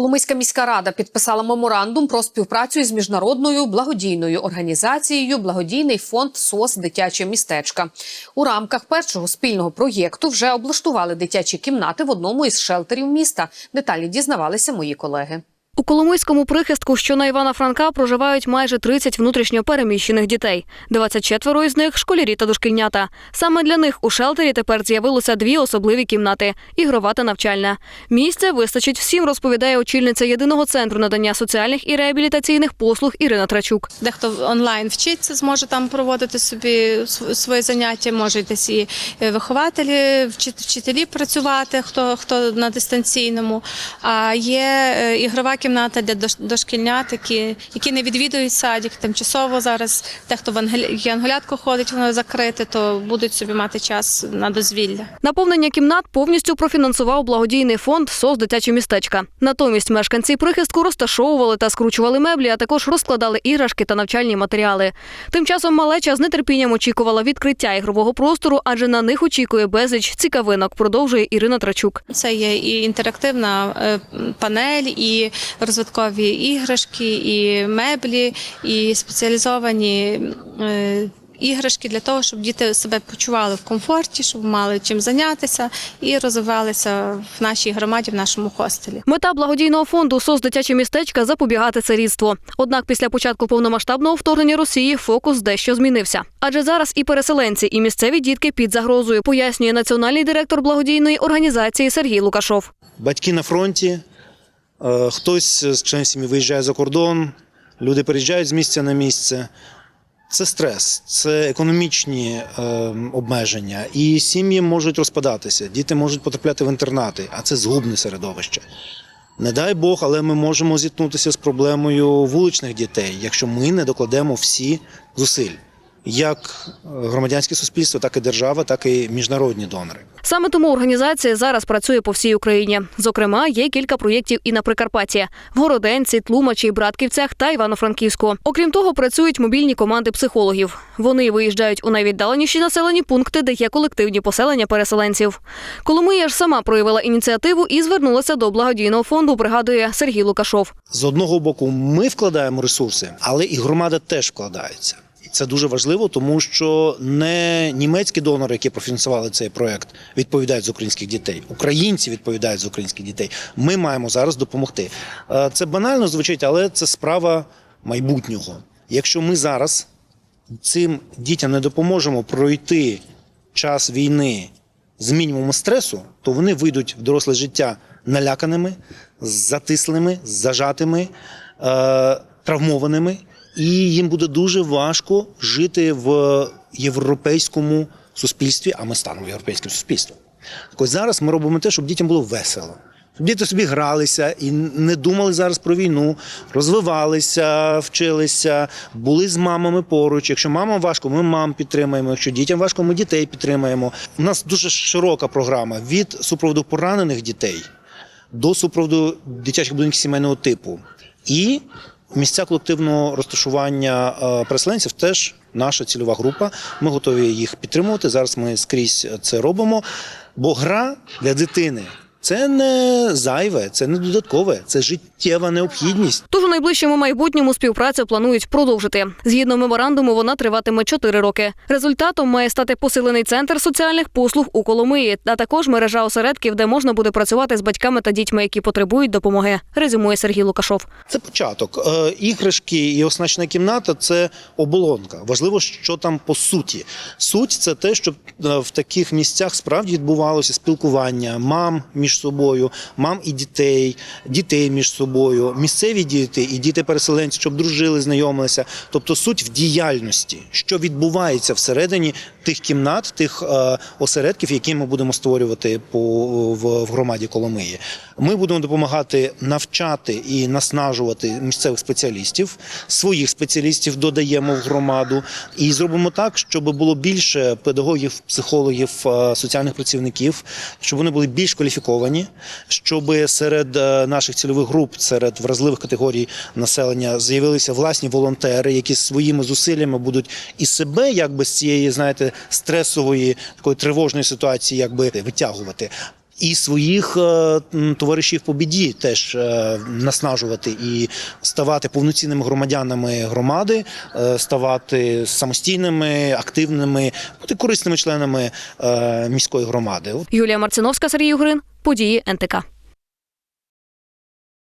Коломийська міська рада підписала меморандум про співпрацю із міжнародною благодійною організацією Благодійний фонд СОС Дитяче містечка. У рамках першого спільного проєкту вже облаштували дитячі кімнати в одному із шелтерів міста. Деталі дізнавалися мої колеги. У Коломийському прихистку, що на Івана Франка, проживають майже 30 внутрішньо переміщених дітей. 24 із них школярі та дошкільнята. Саме для них у шелтері тепер з'явилося дві особливі кімнати ігрова та навчальна. Місця вистачить всім, розповідає очільниця єдиного центру надання соціальних і реабілітаційних послуг Ірина Трачук. Дехто онлайн вчиться, зможе там проводити собі св- своє заняття, може десь і е, вихователі, вчителі працювати, хто, хто на дистанційному. А є е, ігрова кімната для дош- дошкільнят, які, які не відвідують садик, тимчасово зараз дехто в ангел- ходить, воно закрите, то будуть собі мати час на дозвілля. Наповнення кімнат повністю профінансував благодійний фонд СОС дитячі містечка. Натомість мешканці прихистку розташовували та скручували меблі, а також розкладали іграшки та навчальні матеріали. Тим часом малеча з нетерпінням очікувала відкриття ігрового простору, адже на них очікує безліч цікавинок. Продовжує Ірина Трачук. Це є і інтерактивна е, панель, і розвиткові іграшки, і меблі, і спеціалізовані е, іграшки для того, щоб діти себе почували в комфорті, щоб мали чим зайнятися і розвивалися в нашій громаді, в нашому хостелі. Мета благодійного фонду СОС дитячі містечка запобігати царідству. Однак після початку повномасштабного вторгнення Росії фокус дещо змінився. Адже зараз і переселенці, і місцеві дітки під загрозою, пояснює національний директор благодійної організації Сергій Лукашов. батьки на фронті, хтось з членів сім'ї виїжджає за кордон, люди переїжджають з місця на місце. Це стрес, це економічні е, обмеження, і сім'ї можуть розпадатися, діти можуть потрапляти в інтернати, а це згубне середовище. Не дай Бог, але ми можемо зіткнутися з проблемою вуличних дітей, якщо ми не докладемо всі зусиль, як громадянське суспільство, так і держава, так і міжнародні донори. Саме тому організація зараз працює по всій Україні. Зокрема, є кілька проєктів і на Прикарпатті в Городенці, Тлумачі, Братківцях та Івано-Франківську. Окрім того, працюють мобільні команди психологів. Вони виїжджають у найвіддаленіші населені пункти, де є колективні поселення переселенців. Коломия ж сама проявила ініціативу і звернулася до благодійного фонду. Пригадує Сергій Лукашов. З одного боку, ми вкладаємо ресурси, але і громада теж вкладається. Це дуже важливо, тому що не німецькі донори, які профінансували цей проект, відповідають за українських дітей. Українці відповідають за українських дітей. Ми маємо зараз допомогти. Е, Це банально звучить, але це справа майбутнього. Якщо ми зараз цим дітям не допоможемо пройти час війни з мінімумом стресу, то вони вийдуть в доросле життя наляканими, затислими, зажатими, е, травмованими, і їм буде дуже важко жити в європейському суспільстві, а ми станемо європейським суспільством. Так ось зараз ми робимо те, щоб дітям було весело. Діти собі гралися і не думали зараз про війну, розвивалися, вчилися, були з мамами поруч. Якщо мамам важко, ми мам підтримаємо. Якщо дітям важко, ми дітей підтримаємо. У нас дуже широка програма від супроводу поранених дітей до супроводу дитячих будинків сімейного типу. І місця колективного розташування е, переселенців теж наша цільова група. Ми готові їх підтримувати. Зараз ми скрізь це робимо. Бо гра для дитини це не зайве, це не додаткове, це життєва необхідність. Тож у найближчому майбутньому співпрацю планують продовжити. Згідно меморандуму, вона триватиме 4 роки. Результатом має стати посилений центр соціальних послуг у Коломиї, а також мережа осередків, де можна буде працювати з батьками та дітьми, які потребують допомоги. Резюмує Сергій Лукашов. Це початок. Е, Іграшки і оснащена кімната це оболонка. Важливо, що там по суті. Суть це те, щоб е, в таких місцях справді відбувалося спілкування мам між собою, мам і дітей, дітей між собою, місцеві діти і діти переселенці, щоб дружили, знайомилися. Тобто суть в діяльності, що відбувається всередині тих кімнат, тих е, осередків, які ми будемо створювати по в, в громаді Коломиї. Ми будемо допомагати навчати і наснажувати місцевих спеціалістів. Своїх спеціалістів додаємо в громаду і зробимо так, щоб було більше педагогів, психологів, е, соціальних працівників, щоб вони були більш кваліфіковані, щоб серед е, наших цільових груп, серед вразливих категорій населення з'явилися власні волонтери, які своїми зусиллями будуть і себе, якби з цієї, знаєте, стресової такої тривожної ситуації, якби витягувати. і своїх е, товаришів по біді теж е, наснажувати і ставати повноцінними громадянами громади, ставати самостійними, активними, бути корисними членами міської громади. Юлія Марциновська, Сергій Югрин. Події НТК.